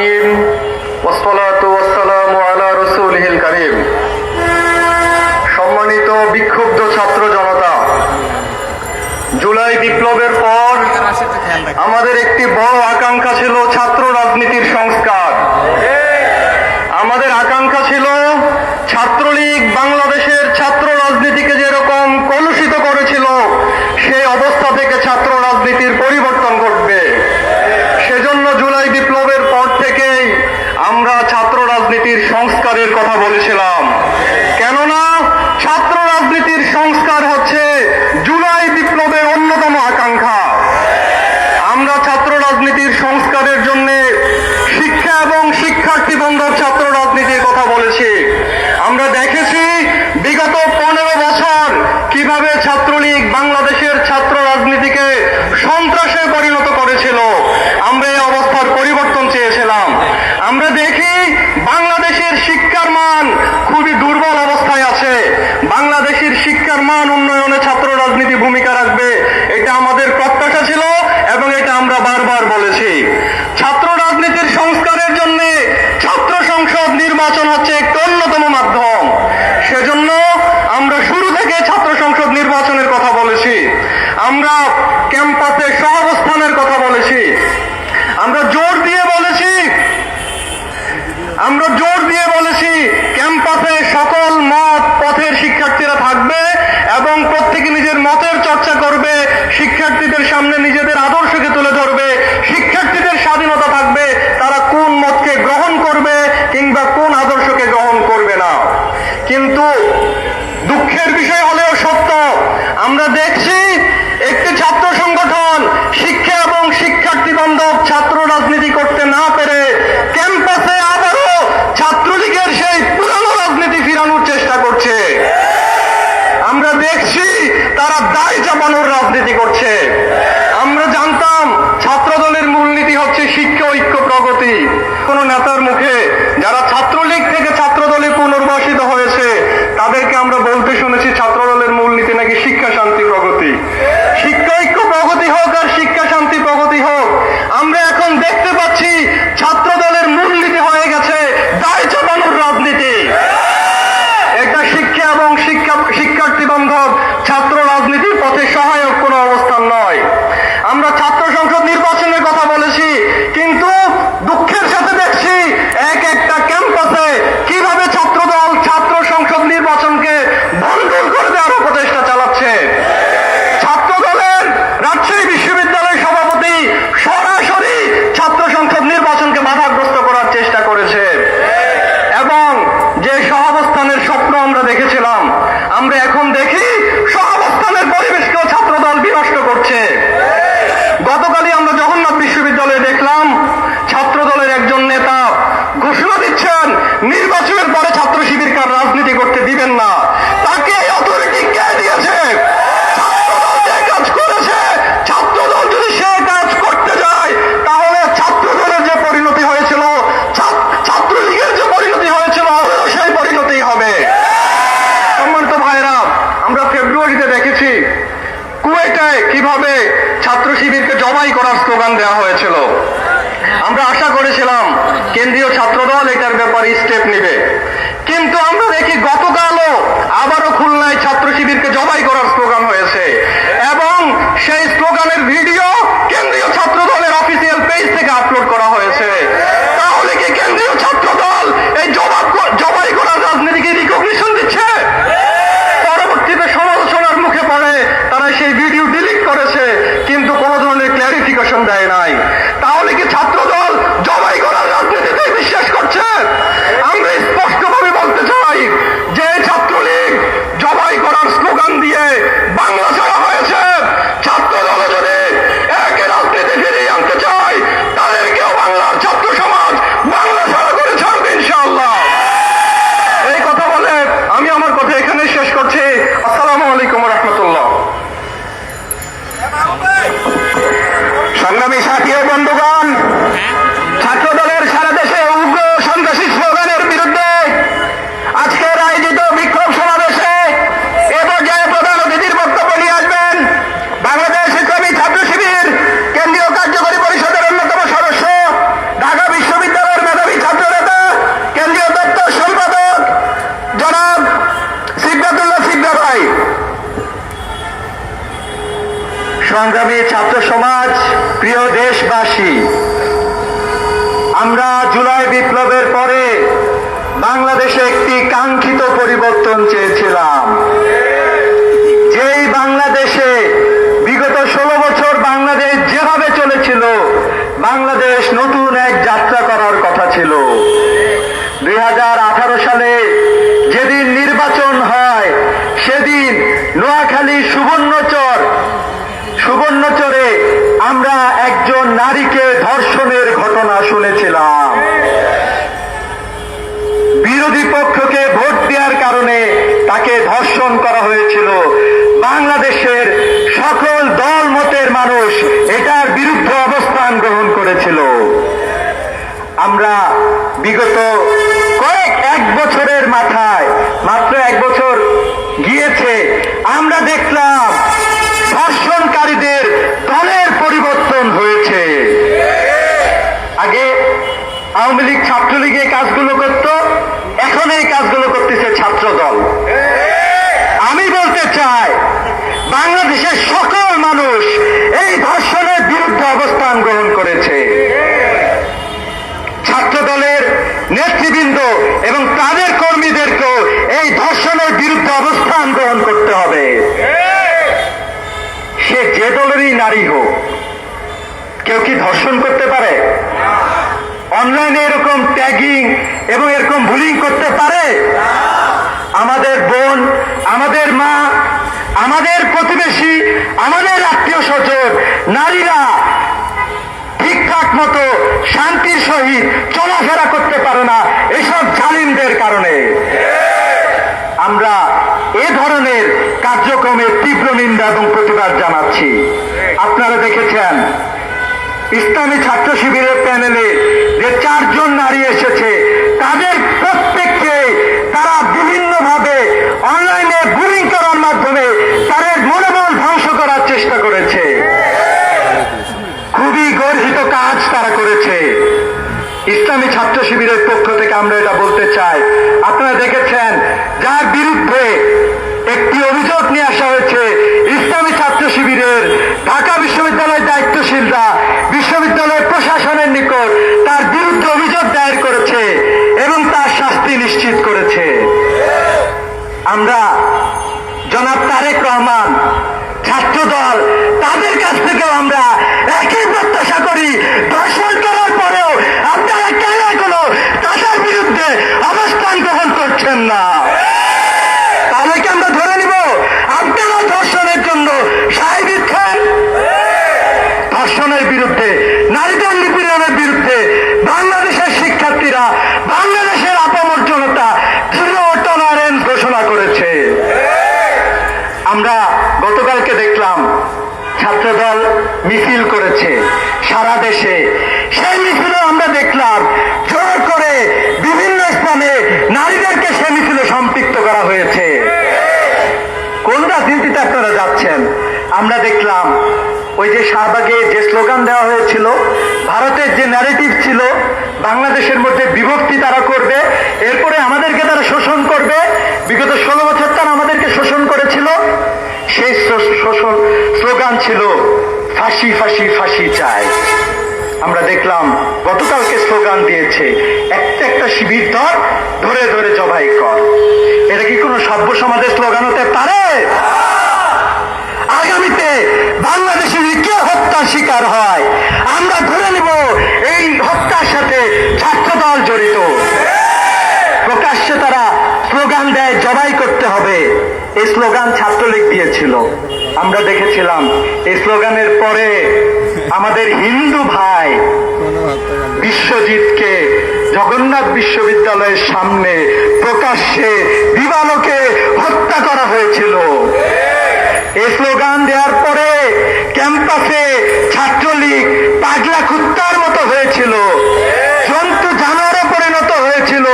رب العالمين والصلاة والسلام على رسوله الكريم সম্মানিত বিক্ষুব্ধ ছাত্র জনতা জুলাই বিপ্লবের পর খেয়াল রাখ আমাদের একটি বড় আকাঙ্ক্ষা ছিল ছাত্র রাজনীতির মান উন্নয়নে ছাত্র রাজনীতি ভূমিকা রাখবে, এটা আমাদের প্রত্যাশা ছিল এবং এটা আমরা বারবার বলেছি। ছাত্র রাজনীতির সংস্কারের জন্য ছাত্র সংসদ নির্বাচন হচ্ছে একটি অন্যতম মাধ্যম। সেজন্য আমরা শুরু থেকে ছাত্র সংসদ নির্বাচনের কথা বলেছি। আমরা ক্যাম্পাসে সহাবস্থানের কথা বলেছি। আমরা জোর দিয়ে বলেছি, আমরা জোর দিয়ে বলেছি, ক্যাম্পাসে সকল মত পথের শিক্ষার্থীরা থাকবে। এবং প্রত্যেকে নিজের মতের চর্চা করবে, শিক্ষার্থীদের সামনে নিজেদের আদর্শকে তুলে ধরবে, শিক্ষার্থীদের স্বাধীনতা থাকবে, তারা কোন মতকে গ্রহণ করবে কিংবা কোন আদর্শকে গ্রহণ করবে না। কিন্তু দুঃখের বিষয় হলেও সত্য আমরা দেখছি একটি ছাত্র সংগঠন শিক্ষা এবং শিক্ষার্থী বান্ধব ছাত্র রাজনীতি করতে না পেরে ক্যাম্পাসে আবারও ছাত্রলীগের সেই পুরানো রাজনীতি ফিরানোর চেষ্টা করছে আমরা দেখছি তারা দায় চাপানোর রাজনীতি করছে আমরা জানতাম ছাত্র দলের মূলনীতি হচ্ছে শিক্ষা ঐক্য প্রগতি কোন নেতার মুখে যারা ছাত্রলীগ থেকে ছাত্র দলে পুনর্বাসিত হয়েছে তাদেরকে আমরা বলতে শুনেছি ছাত্র দলের মূলনীতি নাকি শিক্ষা শান্তি প্রগতি শিক্ষা ঐক্য প্রগতি হোক আর শিক্ষা শান্তি প্রগতি হোক আমরা এখন দেখতে পাচ্ছি ছাত্র দলের মূলনীতি হয়ে গেছে দায় চাপানোর রাজনীতি এটা শিক্ষা এবং শিক্ষা শিক্ষার্থী বান্ধব ছাত্র রাজনীতির পথে সহায়ক কোনো অবস্থান নয় আমরা ছাত্র সংসদ নির্বাচনের কথা বলেছি কিন্তু দুঃখের সাথে দেখছি এক একটা ক্যাম্পাসে কীভাবে ছাত্র দল ছাত্র সংসদ নির্বাচনকে ভণ্ডুল করে দেওয়ার প্রচেষ্টা চালাচ্ছে ছাত্র দলের রাজশাহী বিশ্ববিদ্যালয় সভাপতি সরাসরি ছাত্র সংসদ নির্বাচনকে বাধাগ্রস্ত করার চেষ্টা করেছে এবং যে সহাবস্থানের স্বপ্ন আমরা দেখেছিলাম আমরা এখন দেখি সহাবস্থানের পরিবেশকেও ছাত্র দল বিনষ্ট করছে গতকালই আমরা জগন্নাথ বিশ্ববিদ্যালয়ে দেখলাম ছাত্র দলের একজন নেতা ঘোষণা দিচ্ছেন, নির্বাচনের পরে ছাত্র শিবিরকার রাজনীতি করতে দিবেন না। তাকে অথরিটি কে দিয়েছে? যে কাজ করেছে, ছাত্রদল যদি সে কাজ করতে যায়, তাহলে ছাত্রদলের যে পরিণতি হয়েছিল, ছাত্র- ছাত্রলীগের যে পরিণতি হয়েছিল সেই পরিণতি হবে। সম্মানিত ভাইরা আমরা ফেব্রুয়ারিতে দেখেছি কুয়েটায় কীভাবে ছাত্র শিবিরকে জবাই করার স্লোগান দেওয়া হয়েছিল। আমরা আশা করেছিলাম কেন্দ্রীয় ছাত্রদল এটার ব্যাপারে স্টেপ নেবে। কিন্তু আমরা দেখি গতকালও আবারও খুলনায় ছাত্র শিবিরকে জবাই করার স্লোগান হয়েছে। এবং সেই স্লোগানের ভিডিও কেন্দ্রীয় ছাত্রদলের অফিসিয়াল পেজ থেকে আপলোড করা সংগ্রামী ছাত্র সমাজ, প্রিয় দেশবাসী, আমরা জুলাই বিপ্লবের পরে বাংলাদেশে একটি কাঙ্ক্ষিত পরিবর্তন চেয়েছিলাম। যেই বাংলাদেশে বিগত ষোলো বছর বাংলাদেশ যেভাবে চলেছিল, বাংলাদেশ নতুন এক যাত্রা করার কথা ছিল। নারীকে ধর্ষণের ঘটনা শুনেছিলাম। বিরোধী পক্ষকে ভোট দেওয়ার কারণে তাকে ধর্ষণ করা হয়েছিল। বাংলাদেশের সকল দল মতের মানুষ এবং তাদের কর্মীদেরকেও এই ধর্ষণের বিরুদ্ধে অবস্থান গ্রহণ করতে হবে। সে যে দলেরই নারী হোক, কেউ কি ধর্ষণ করতে পারে? অনলাইনে এরকম ট্যাগিং এবং এরকম বুলিং করতে পারে? আমাদের বোন, আমাদের মা, আমাদের প্রতিবেশী, আমাদের আত্মীয় স্বজন, নারীরা নিন্দা এবং প্রতিবাদ জানাচ্ছি। আপনারা দেখেছেন ইসলামী ছাত্র শিবিরের প্যানেলে আমরা গতকালকে দেখলাম ছাত্রদল মিছিল করেছে সারা দেশে। সেই মিছিলে আমরা দেখলাম জোর করে বিভিন্ন স্থানে নারীদেরকে সে মিছিলে সম্পৃক্ত করা হয়েছে। কোন রাজনীতিতে আপনারা যাচ্ছেন? আমরা দেখলাম ওই যে শাহবাগে যে স্লোগান দেওয়া হয়েছিল, ভারতের যে ন্যারেটিভ ছিল, বাংলাদেশের মধ্যে বিভক্তি তারা করবে, এরপরে আমাদেরকে তারা শোষণ করবে। বিগত ষোলো বছর তারা আমাদেরকে শোষণ করেছিল সেই স্লোগান ছিল, ফাঁসি ফাঁসি ফাঁসি চাই। আমরা দেখলাম, গতকালকে স্লোগান দিয়েছে, একটা একটা শিবির ধর, ধরে ধরে জবাই কর। এটা কি কোনো সভ্য সমাজের স্লোগান হতে পারে? আগামীতে বাংলাদেশে যদি কেউ হত্যার শিকার হয়? আমরা ধরে নেব এই হত্যার সাথে ছাত্রদল জড়িত। প্রকাশ্যে তারা স্লোগান দেয়, জবাই করতে হবে। এই স্লোগান ছাত্রলীগ এসেছিল আমরা দেখেছিলাম, এই স্লোগানের পরে আমাদের হিন্দু ভাই বিশ্বজিৎকে জগন্নাথ বিশ্ববিদ্যালয়ের সামনে প্রকাশ্যে বিবালকে হত্যা করা হয়েছিল। এই স্লোগান দেওয়ার পরে ক্যাম্পাসে ছাত্রলীগ পাগলা কুত্তার মতো হয়েছিল, জন্তু জানোয়ারে পরিণত হয়েছিল।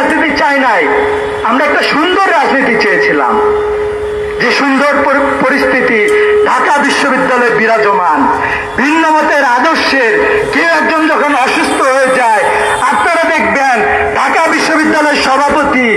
রাজনীতি চাই নাই। আমরা একটা সুন্দর রাজনীতি চেয়েছিলাম। যে সুন্দর পরিস্থিতি ঢাকা বিশ্ববিদ্যালয়ে বিরাজমান। ভিন্ন মতের আদর্শের কেউ একজন যখন অসুস্থ হয়ে যায়, আপনারা দেখবেন ঢাকা বিশ্ববিদ্যালয়ের সভাপতি